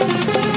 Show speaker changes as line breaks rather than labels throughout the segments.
Thank you.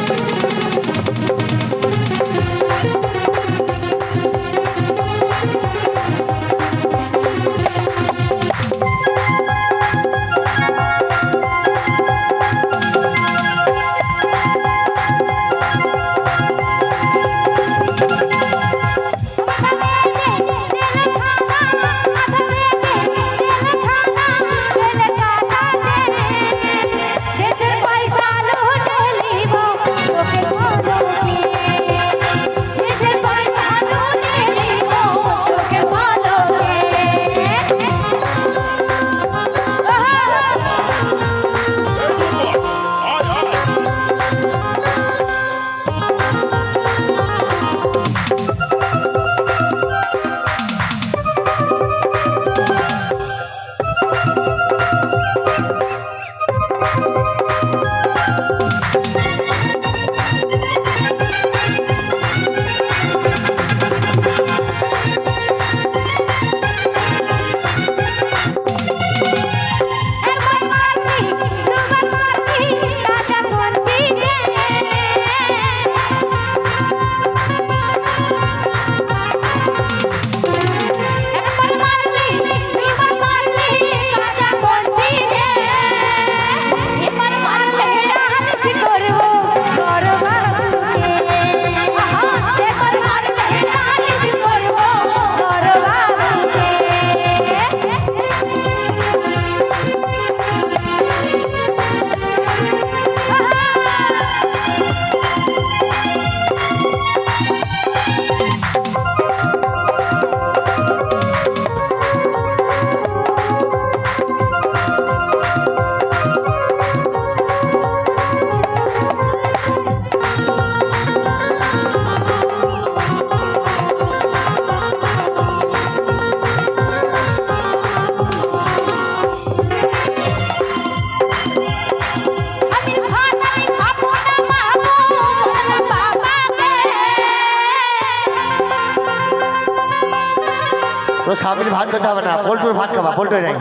স্বামীর ভাত খেতে হবে না পোল্টুর ভাত খাবা পোল্টু নাই।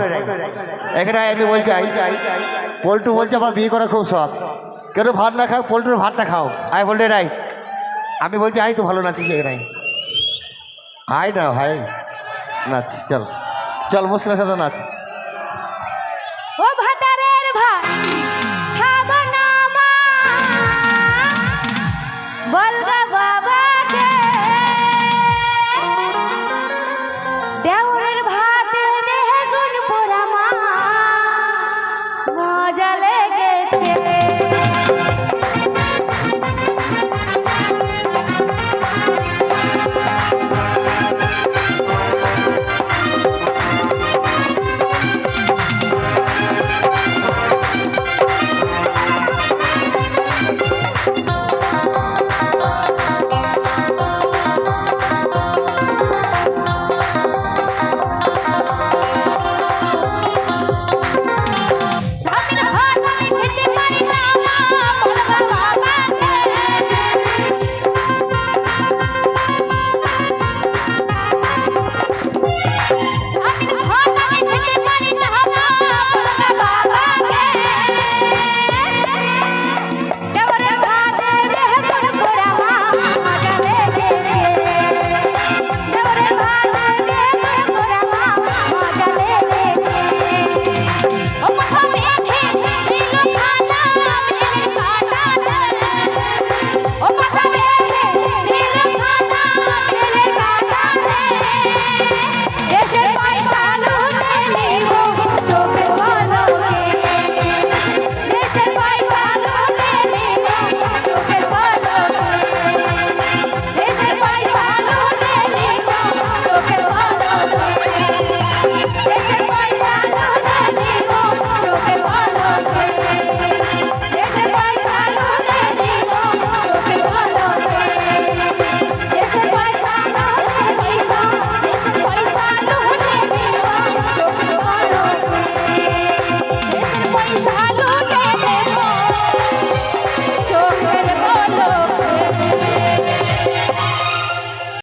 এখানে আমি বলছি পোল্টু বলছে আমার বিয়ে করা খুব শখ। কেন ভাত না খাও পলটুর ভাত না খাও? আয় বলটে নাই। আমি বলছি আই তো ভালো নাচিস এখানে। হাই না ভাই নাচ চল। চল মুসলার সাথে নাচ।